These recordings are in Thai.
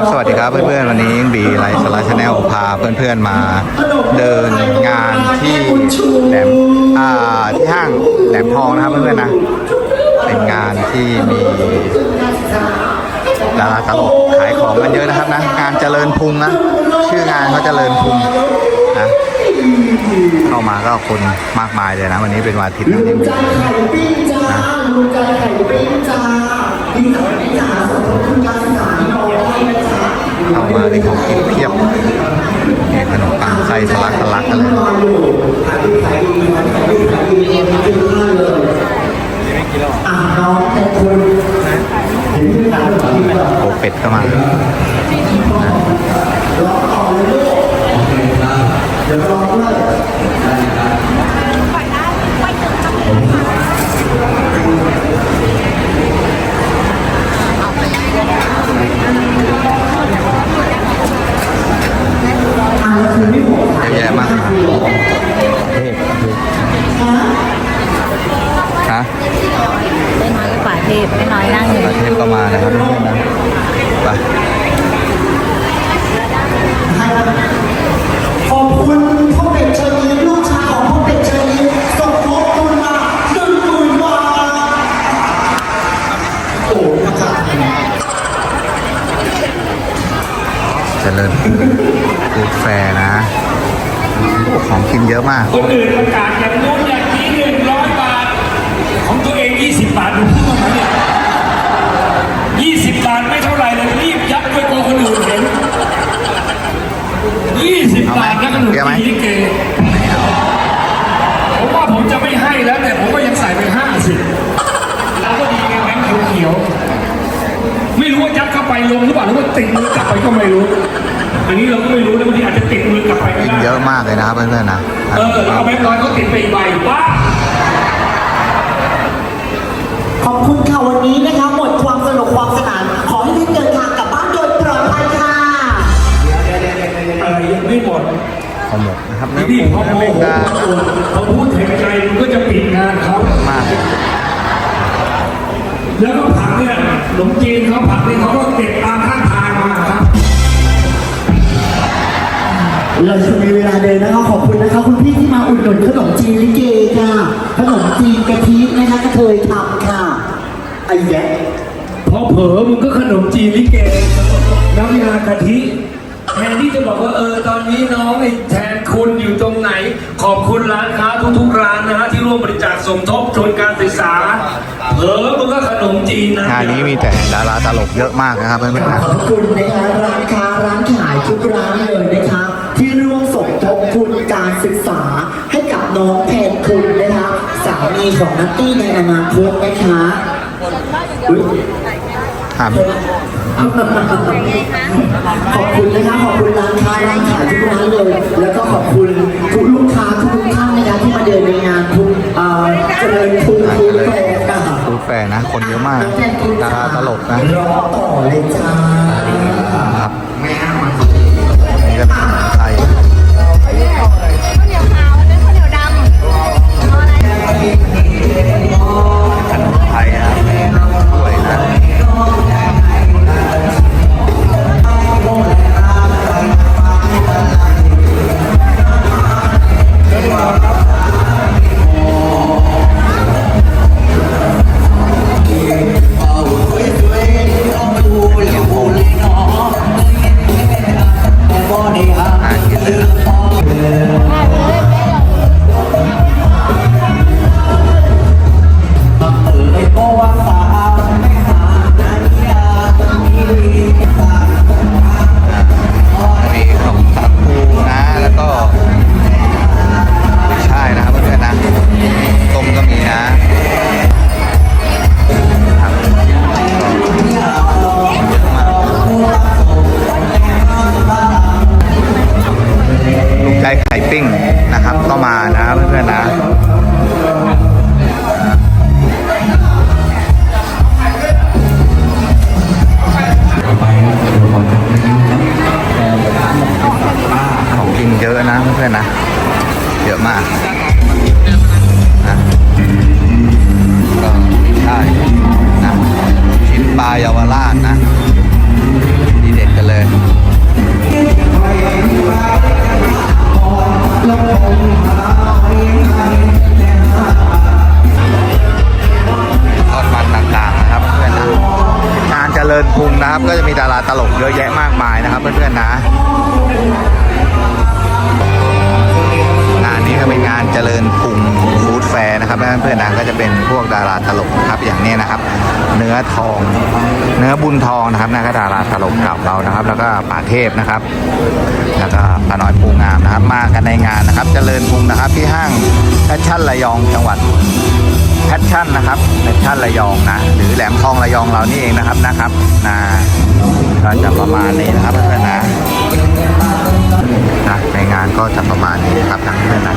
ับสวัสดีครับเพื่อนๆ วันนี้บีไลฟ์สไลด์ชาแนลพาเพื่อนๆมาเดินงานที่แหลมอ่าที่ห้างแหลมทองนะครับเพื่อนๆนะ เป็นงานที่มีดาราตลกขายของกันเยอะนะครับนะ งานเจริญพุงนะ ชื่องานเขาเจริญพุงนะเข้ามาก็คนมากมายเลยนะ วันนี้เป็นวันอาทิตย์นะที่มี เยอะแยะมากมายฮะไม่น้อยก็ป่าเทพไม่น้อยนั่งอยู่ ประเทศก็มานะครับเพื่อนๆนะไป เจริญฟูดแฟร์นะโอ้ของกินเยอะมาก คนอื่นประกาศอย่างนู้นอย่างนี้หนึ่งร้อยบาท ของตัวเองยี่สิบบาทดูพูดมาเนี่ยยี่สิบบาทไม่เท่าไหร่เลยรีบยัดไปกว่าคนอื่นเห็นยี่สิบบาทนะขนมเปรี้ยวไหมจีนลิเกผมว่าผมจะไม่ให้แล้วแต่ผมก็ยังใส่ไปห้าสิบแล้วก็ดีไงแบงค์เขียวๆไม่รู้ว่ายัดเข้าไปล งหรือเปล่าหรือว่าติดมือกลับไปก็ไม่รู้ อันนี้เราก็ไม่รู้นะบางทีอาจจะติดมือกลับไปก็กินได้เยอะมากเลยนะครับเพื่อนๆนะ เออเอาแบงค์ร้อยเขาติดไปอีกใบว้าขอบคุณค่ะวันนี้นะคะหมดความสนุกความสนาน ขอให้ท่านเดินทางกลับบ้านโดยปลอดภัยค่ะอะไรยังไม่หมดห่อหมกนะครับเนื้อนี่ปูพอโมเนื้อโหแมงดาพอพูดถึงใจมันก็จะปิดงานเขามากแล้วก็ผักเนี่ยขนมจีนเขาผักเนี่ยเขาก็เก็บ เราจะมีเวลาเดินนะคะ ขอบคุณนะคะ คุณพี่ที่มาอุดหนุนขนมจีนลิเกค่ะขนมจีนกะทินะคะกระเทยทำค่ะไอ้แยะพอเผลอมึงก็ขนมจีนลิเก น้ำยากะทิแทนที่จะบอกว่าเออตอนนี้น้องไอ้แทนคุณอยู่ตรงไหน ขอบคุณร้านค้าทุกๆร้านนะฮะที่ร่วมบริจาคสมทบทุนการศึกษาเผลอมึงก็ขนมจีนนะ งานนี้มีแต่ดาราตลกเยอะมากนะครับเพื่อนๆนะ ขอบคุณนะคะร้าน สามีของนัตตี้ในอนาคตนะคะอุ๊ยถามขอบคุณนะคะขอบคุณร้านค้าร้านขายทุกร้านเลย แล้วก็ขอบคุณทุกลูกค้าทุกท่านนะคะที่มาเดินในงานทุกเอ่อเจริญทุกงานทุเจกริญแฟร์ค่ะฟูดแฟร์นะ คนเยอะมากดาราตลกนะรอต่อเลยจ้าครับ เยาวราชนะดีเด็ดกันเลยทอดมันต่างๆนะครับเพื่อนนะงานเจริญพุงนะครับ ก็จะมีดาราตลกเยอะแยะมากมายนะครับเพื่อนๆนะ ก็เป็นงานเจริญพุงฟู้ดแฟร์นะครับเพื่อนๆนะก็จะเป็นพวกดาราตลกนะครับอย่างนี้นะครับ เนื้อทอง เนื้อบุญทองนะครับนะก็ดาราตลกเก่าเรานะครับ แล้วก็ป่าเทพนะครับ แล้วก็ป้าน้อยปูงามนะครับ มากันในงานนะครับ เจริญพุงนะครับที่ห้างแฟชั่นระยองจังหวัดแพชชั่นนะครับแพชชั่นระยองนะหรือแหลมทองระยองเรานี่เองนะครับนะครับนะก็จะประมาณนี้นะครับเพื่อนๆนะ นะในงานก็จะประมาณนี้นะครับทั้งเพื่อนนะ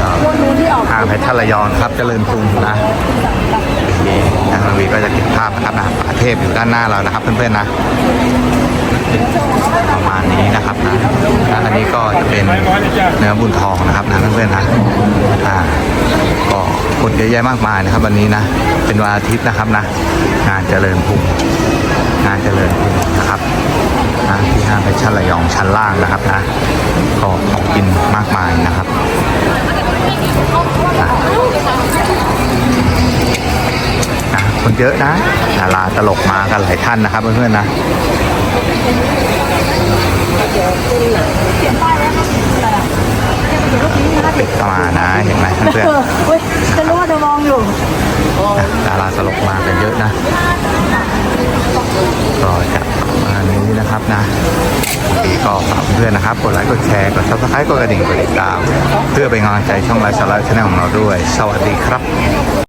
ก็ห้างเพชรทระยองครับเจริญกรุงนะทางวีก็จะเก็บภาพนะครับนะป่าเทพอยู่ด้านหน้าเรานะครับ เพื่อนๆนะประมาณนี้นะครับนะแล้วอันนี้ก็จะเป็นเนื้อบุญทองนะครับนะเพื่อนๆนะอ่าก็คนเยอะแยะมากมายนะครับ วันนี้นะ เป็นวันอาทิตย์นะครับนะ งานเจริญพุงงานเจริญพุงนะครับ ชรชั้นระยองชั้นล่างนะครับนะก็ของกินมากมายนะครับนะนะคนเยอะนะดาราตลกมากันหลายท่านนะครับเพื่อนๆนะปิดเข้ามานะเห็นไหมเพื่อนเออเว้ยฉันรู้ว่าเธอมองอยู่ๆนะดาราตลกมากันเยอะนะก็ นี้นะครับนะดีก็ฝากเพื่อนนะครับ กดไลค์ กดแชร์ กดซับสไครต์กดกระดิ่ง กดติดตาม เพื่อเป็นกำลังใจช่องไลฟ์สาระชาแนลของเราด้วย สวัสดีครับ